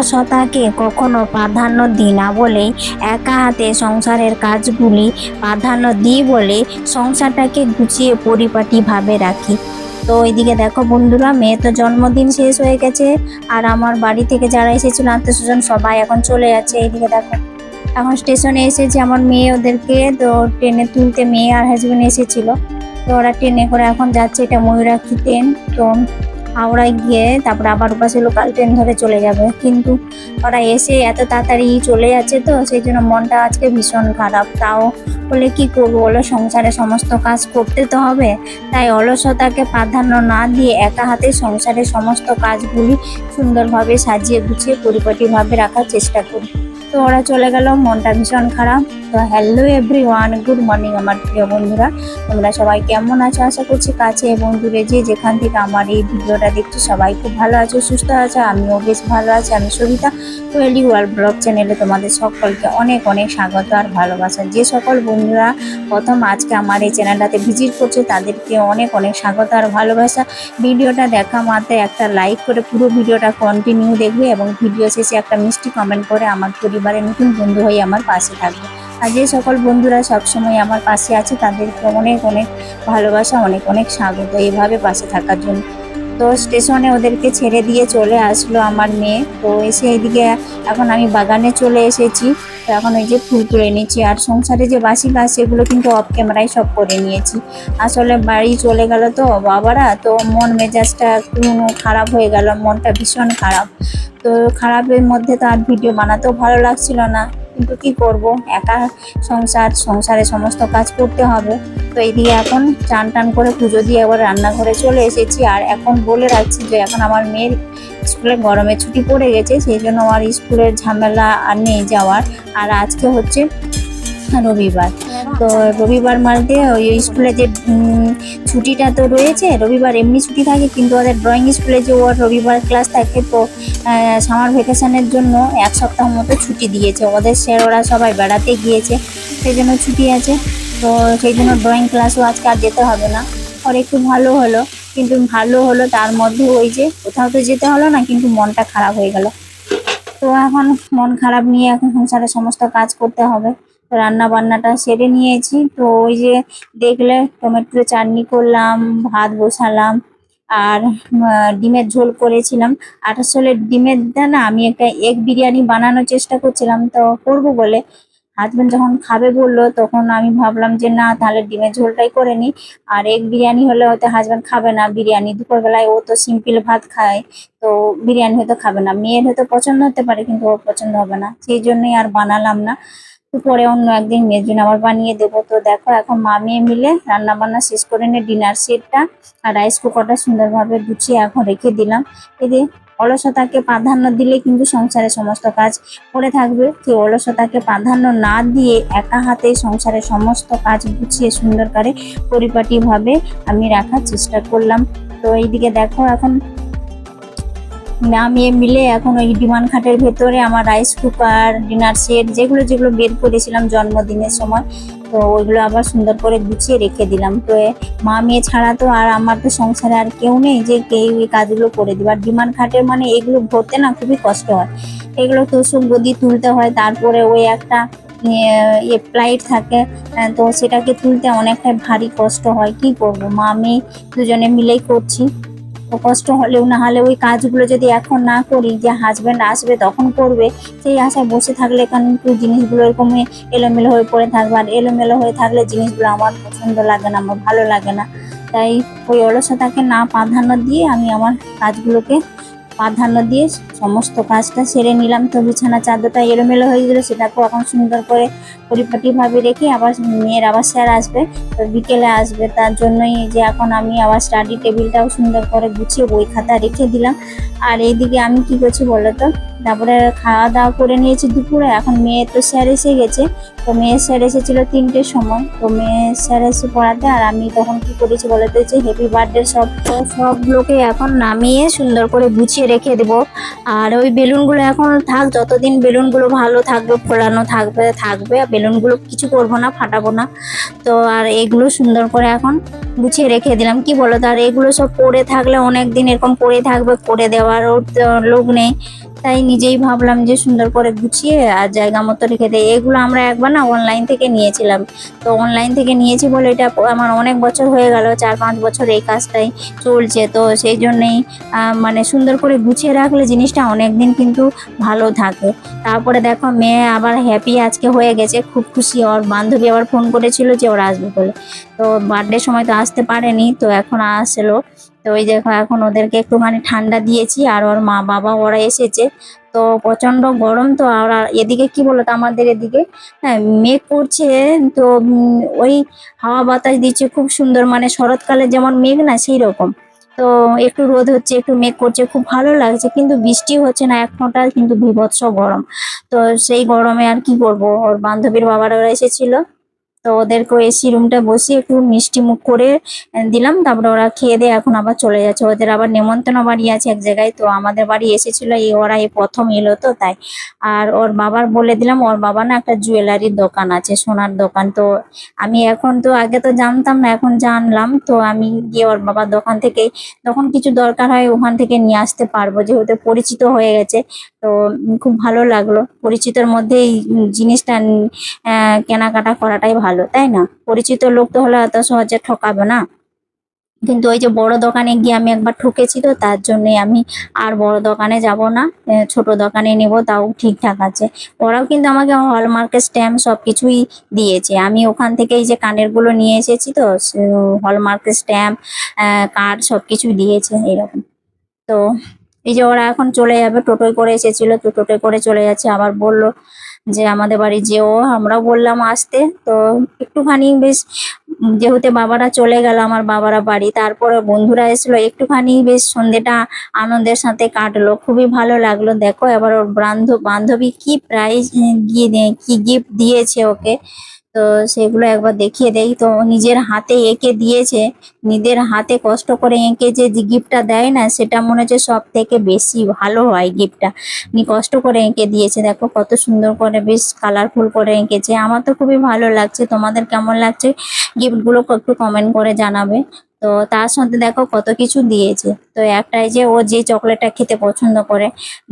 অলসতাকে কখনো প্রাধান্য দিই না বলেই একা হাতে সংসারের কাজগুলি প্রাধান্য দিই বলে সংসারটাকে গুছিয়ে পরিপাটিভাবে রাখি। তো ওইদিকে দেখো বন্ধুরা মেয়ে তো জন্মদিন শেষ হয়ে গেছে আর আমার বাড়ি থেকে যারা এসেছিল আত্মীয় স্বজন সবাই এখন চলে যাচ্ছে। এইদিকে দেখো, এখন স্টেশনে এসেছে আমার মেয়ে ওদেরকে। তো ট্রেনে তুলতে মেয়ে আর হাজবেন্ড এসেছিল। তো ওরা ট্রেনে করে এখন যাচ্ছে, এটা ময়ূরাক্ষী ট্রেন। তো হাওড়ায় গিয়ে তারপরে আবার ওপাশে লোকাল ট্রেন ধরে চলে যাবে। কিন্তু ওরা এসে এত তাড়াতাড়ি চলে যাচ্ছে তো, সেই জন্য মনটা আজকে ভীষণ খারাপ। তাও বলে, কি করব বলো? সংসারে সমস্ত কাজ করতে তো হবে। তাই অলসতাকে প্রাধান্য না দিয়ে একা হাতে সংসারের সমস্ত কাজগুলি সুন্দরভাবে সাজিয়ে গুছিয়ে পরিপাটিভাবে রাখার চেষ্টা করি। তো ওরা চলে গেল, মনটা ভীষণ খারাপ। তো hello everyone good morning আমার প্রিয় বন্ধুরা। তোমরা সবাই কেমন আছো? আশা করছি কাছে এবং দূরে যে যেখান থেকে আমার এই ভিডিওটা দেখছ, সবাই খুব ভালো আছো, সুস্থ আছো, আমিও বেশ ভালো আছি। আমি সবিতা ওয়েলি ওয়ার্ল্ড ব্লগ চ্যানেলে তোমাদের সকলকে অনেক অনেক স্বাগত আর ভালোবাসা। যে সকল বন্ধুরা প্রথম আজকে আমার এই চ্যানেলটাতে ভিজিট করছে, তাদেরকে অনেক অনেক স্বাগত আর ভালোবাসা। ভিডিওটা দেখা মাত্র একটা লাইক করে পুরো ভিডিওটা কন্টিনিউ দেখবে এবং ভিডিও শেষে একটা মিষ্টি কমেন্ট করে আমার পরিবারের নতুন বন্ধু হয়ে আমার পাশে থাকবে। আর যে সকল বন্ধুরা সবসময় আমার পাশে আছে, তাদেরকে অনেক অনেক ভালোবাসা, অনেক অনেক স্বাগত এইভাবে পাশে থাকার জন্য। তো স্টেশনে ওদেরকে ছেড়ে দিয়ে চলে আসলো আমার মেয়ে। তো এসে এইদিকে এখন আমি বাগানে চলে এসেছি। তো এখন ওই যে ফুল তুলে নিচ্ছি। আর সংসারে যে বাসি কাজ, সেগুলো কিন্তু অফ ক্যামেরায় সব করে নিয়েছি। আসলে বাড়ি চলে গেল তো বাবারা, তো মন মেজাজটা একটু খারাপ হয়ে গেল, মনটা ভীষণ খারাপ। তো খারাপের মধ্যে তো আর ভিডিও বানাতেও ভালো লাগছিল না। কিন্তু কি করব? একা সংসার, সংসারে সমস্ত কাজ করতে হবে। তো এইদিকে এখন চান টান করে পুজো দিয়ে একবার রান্নাঘরে চলে এসেছি। আর এখন বলে রাখছি যে, এখন আমার মেয়ের স্কুলে গরমের ছুটি পড়ে গেছে, সেই জন্য আমার স্কুলের ঝামেলা আর নেই যাওয়ার। আর আজকে হচ্ছে রবিবার। তো রবিবার মাঝে ওই স্কুলে যে ছুটিটা তো রয়েছে, রবিবার এমনি ছুটি থাকে, কিন্তু ওদের ড্রয়িং স্কুলে যে ওর রবিবার ক্লাস থাকে, তো সামার ভ্যাকেশনের জন্য এক সপ্তাহ মতো ছুটি দিয়েছে। ওদের স্যার ওরা সবাই বেড়াতে গিয়েছে, সেই জন্য ছুটি আছে। তো সেই জন্য ড্রয়িং ক্লাসও আজকে আর যেতে হবে না। ওর একটু ভালো হলো, কিন্তু ভালো হলো তার মধ্যে ওই যে কোথাও তো যেতে হলো না, কিন্তু মনটা খারাপ হয়ে গেল। তো এখন মন খারাপ নিয়ে এখন সংসারে সমস্ত কাজ করতে হবে। রান্না বান্নাটা সেরে নিয়েছি। তো ওই যে দেখলে টমেটো চাটনি করলাম, ভাত বসালাম আর ডিমের ঝোল করেছিলাম। আর আসলে ডিমের দা না আমি একটা এগ বিরিয়ানি বানানোর চেষ্টা করছিলাম, তো করব বলে। হাজব্যান্ড যখন খাবে বলল, তখন আমি ভাবলাম যে না, তাহলে ডিমের ঝোলটাই করে নিই। আর এগ বিরিয়ানি হলে হয়তো হাজব্যান্ড খাবে না। বিরিয়ানি দুপুরবেলায় ও তো সিম্পল ভাত খায়, তো বিরিয়ানি হয়তো খাবে না। মেয়ের হয়তো পছন্দ হতে পারে, কিন্তু ওর পছন্দ হবে না। সেই জন্যই আর বানালাম না। পরে অন্য একদিন মেয়ের জন্য আবার বানিয়ে দেবো। তো দেখো, এখন মা মেয়ে মিলে রান্না বান্না শেষ করে নিয়ে ডিনার সেটটা আর রাইস কুকারটা সুন্দরভাবে গুছিয়ে এখন রেখে দিলাম। এতে অলসতাকে প্রাধান্য দিলে কিন্তু সংসারে সমস্ত কাজ করে থাকবে। সেই অলসতাকে প্রাধান্য না দিয়ে একা হাতে সংসারের সমস্ত কাজ গুছিয়ে সুন্দর করে পরিপাটিভাবে আমি রাখার চেষ্টা করলাম। তো এইদিকে দেখো, এখন মা মেয়ে মিলে এখন ওই ডিমান্ড খাটের ভেতরে আমার রাইস কুকার, ডিনার সেট, যেগুলো যেগুলো বের করেছিলাম জন্মদিনের সময়, তো ওইগুলো আবার সুন্দর করে গুছিয়ে রেখে দিলাম। তো মা মেয়ে ছাড়া তো আর আমার তো সংসারে আর কেউ নেই যে কেউ এই কাজগুলো করে দিবে। আর ডিমান্ড খাটের মানে এগুলো ভরতে না খুবই কষ্ট হয়। এগুলো তো সব গদি তুলতে হয়, তারপরে ওই একটা ইয়ে প্লাইট থাকে তো সেটাকে তুলতে অনেকটা ভারী কষ্ট হয়। কি করব? মা মেয়ে দুজনে মিলেই করছি। কষ্ট হলেও না হলে ওই কাজগুলো যদি এখন না করি, যে হাজব্যান্ড আসবে তখন করবে, সেই আশায় বসে থাকলে কিন্তু জিনিসগুলো এরকম এলোমেলো হয়ে পড়ে থাকবে। আর এলোমেলো হয়ে থাকলে জিনিসগুলো আমার পছন্দ লাগে না, আমার ভালো লাগে না। তাই ওই অলসতাকে না প্রাধান্য দিয়ে আমি আমার কাজগুলোকে প্রাধান্য দিয়ে সমস্ত কাজটা সেরে নিলাম। তো বিছানা চাদরটা এলোমেলো হয়ে গেলো সেটাকেও এখন সুন্দর করে পরিপাটিভাবে রেখে আবার মেয়ের আবার স্যার আসবে, তো বিকেলে আসবে। তার জন্যই যে এখন আমি আবার স্টাডি টেবিলটাও সুন্দর করে গুছিয়ে বই খাতা রেখে দিলাম। আর এইদিকে আমি কি করছি বলো তো তারপরে খাওয়া দাওয়া করে নিয়েছি দুপুরে। এখন মেয়ে তো স্যার এসে গেছে। তো মেয়ের স্যার এসেছিল তিনটের সময়। তো মেয়ের স্যার এসে পড়াতে আর আমি তখন কি করেছি বলো তো যে হ্যাপি বার্থডে সব। সবগুলোকে এখন নামিয়ে সুন্দর করে গুছিয়ে রেখে দেবো। আর ওই বেলুনগুলো এখন থাক, যতদিন বেলুনগুলো ভালো থাকবে, ফোলানো থাকবে থাকবে বেলুনগুলো কিছু করব না, ফাটাবো না। তো আর এগুলো সুন্দর করে এখন গুছিয়ে রেখে দিলাম। কি বলো তো আর এগুলো সব পড়ে থাকলে অনেক দিন এরকম পড়ে থাকবে করে দেওয়ারও লোক নেই। তাই নিজেই ভাবলাম যে সুন্দর করে গুছিয়ে আর জায়গা মতো রেখে দেয় এগুলো আমরা একবার না অনলাইন থেকে নিয়েছিলাম। তো অনলাইন থেকে নিয়েছি বলে এটা আমার অনেক বছর হয়ে গেল, চার পাঁচ বছর এই কাজটাই চলছে। তো সেই জন্যেই মানে সুন্দর করে গুছিয়ে রাখলে জিনিসটা অনেক দিন কিন্তু ভালো থাকে। তারপরে দেখো মেয়ে আবার হ্যাপি আজকে হয়ে গেছে, খুব খুশি। ওর বান্ধবী আবার ফোন করেছিল যে ওরা আসবে বলে। তো বার্থডে সময় তো আসতে পারেনি, তো এখন আসলো। তো ওই দেখো এখন ওদেরকে একটুখানি ঠান্ডা দিয়েছি, আর ওর মা বাবা ওরা এসেছে। তো প্রচণ্ড গরম, তো আর এদিকে কি বলতো আমাদের এদিকে? হ্যাঁ মেঘ করছে, তো ওই হাওয়া বাতাস দিচ্ছে খুব সুন্দর। মানে শরৎকালে যেমন মেঘ না সেই রকম তো একটু রোদ হচ্ছে, একটু মেঘ করছে, খুব ভালো লাগছে। কিন্তু বৃষ্টি হচ্ছে না, এক ফোঁটা কিন্তু বিভৎস গরম। তো সেই গরমে আর কি করব? ওর বান্ধবীর বাবারা এসেছিল। তো ওদেরকে এসি রুমটা বসিয়ে একটু মিষ্টি মুখ করে দিলাম। তারপরে ওরা খেয়ে দিয়ে এখন আবার চলে যাচ্ছে। ওদের আবার নেমন্তন্ন বাড়ি আছে এক জায়গায়। তো আমাদের বাড়ি এসেছিল, এই ওরা এই প্রথম এলো তো, তাই। আর ওর বাবার বলে দিলাম, ওর বাবা না একটা জুয়েলারির দোকান আছে, সোনার দোকান। তো আমি এখন তো আগে তো জানতাম না, এখন জানলাম। তো আমি গিয়ে ওর বাবার দোকান থেকে যখন কিছু দরকার হয় ওখান থেকে নিয়ে আসতে পারব, যেহেতু পরিচিত হয়ে গেছে। তো খুব ভালো লাগল। পরিচিতর মধ্যে এই জিনিসটা কেনাকাটা করাটাই ভালো, তাই না? পরিচিত লোক তো হলে এত সহজে ঠকাবে না। কিন্তু ওই যে বড় দোকানে গিয়ে আমি একবার ঠকেছি তো, তার জন্যই আমি আর বড় দোকানে যাব না। ছোট দোকানে নেব, তাও ঠিকঠাক আছে। ওরাও কিন্তু আমাকে হলমার্কের স্ট্যাম্প সব কিছুই দিয়েছে। আমি ওখান থেকে এই যে কানেরগুলো নিয়ে এসেছি তো হলমার্কের স্ট্যাম্প কার্ড সব কিছু দিয়েছে, এরকম। তো এই যে ওরা এখন চলে যাবে টোটোয় করে এসেছিল, তো টোটোয় করে চলে যাচ্ছে। আবার বলল যে আমাদের বাড়ি যেও, আমরাও বললাম আসতে। তো একটুখানি বেশ, যেহেতু বাবারা চলে গেল, আমার বাবারা বাড়ি, তারপরে বন্ধুরা এসলো একটুখানি বেশ সন্ধেটা আনন্দের সাথে কাটলো। খুবই ভালো লাগল। দেখো, এবার ওর বান্ধব বান্ধবী কি প্রাইজ গিয়ে কি গিফট দিয়েছে ওকে। তো সেগুলো একবার দেখিয়ে দেই। তো নিজের হাতে এঁকে দিয়েছে। নিজের হাতে কষ্ট করে এঁকে যে গিফটটা দেয় না, সেটা মনে হচ্ছে সব থেকে বেশি ভালো হয় গিফটটা নি কষ্ট করে এঁকে দিয়েছে। দেখো কত সুন্দর করে বেশ কালারফুল করে এঁকেছে। আমার তো খুবই ভালো লাগছে। তোমাদের কেমন লাগছে? গিফটগুলো একটু কমেন্ট করে জানাবে। তো তার সাথে দেখো কত কিছু দিয়েছে। তো একটাই যে ও যে চকলেটটা খেতে পছন্দ করে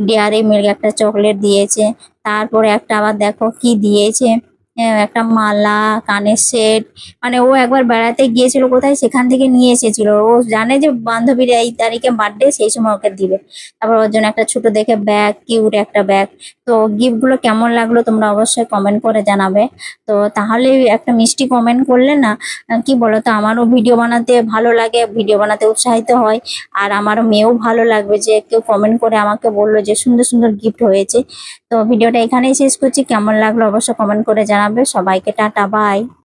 ডেয়ারি মিল্ক একটা চকলেট দিয়েছে। তারপরে একটা আবার দেখো কি দিয়েছে। একটা মালা, কানের সেট। মানে ও একবার বেড়াতে গিয়েছিল কোথায়? সেখান থেকে নিয়ে এসেছিল। ও জানে যে বান্ধবীর এই তারিখে বার্থডে সেই সময় ওকে দিবে। তারপর ওর জন্য একটা ছোট দেখে ব্যাগ কিউট একটা ব্যাগ তো গিফটগুলো কেমন লাগল তোমরা অবশ্যই কমেন্ট করে জানাবে। তো তাহলে একটা মিষ্টি কমেন্ট করলে না কি বলো তো আমারও ভিডিও বানাতে ভালো লাগে ভিডিও বানাতে উৎসাহিত হয়। আর আমার মেয়েও ভালো লাগবে যে কেউ কমেন্ট করে আমাকে বলল যে সুন্দর সুন্দর গিফট হয়েছে। তো ভিডিওটা এখানেই শেষ করছি। কেমন লাগল অবশ্যই কমেন্ট করে জানাবে। সবাইকে টাটা বাই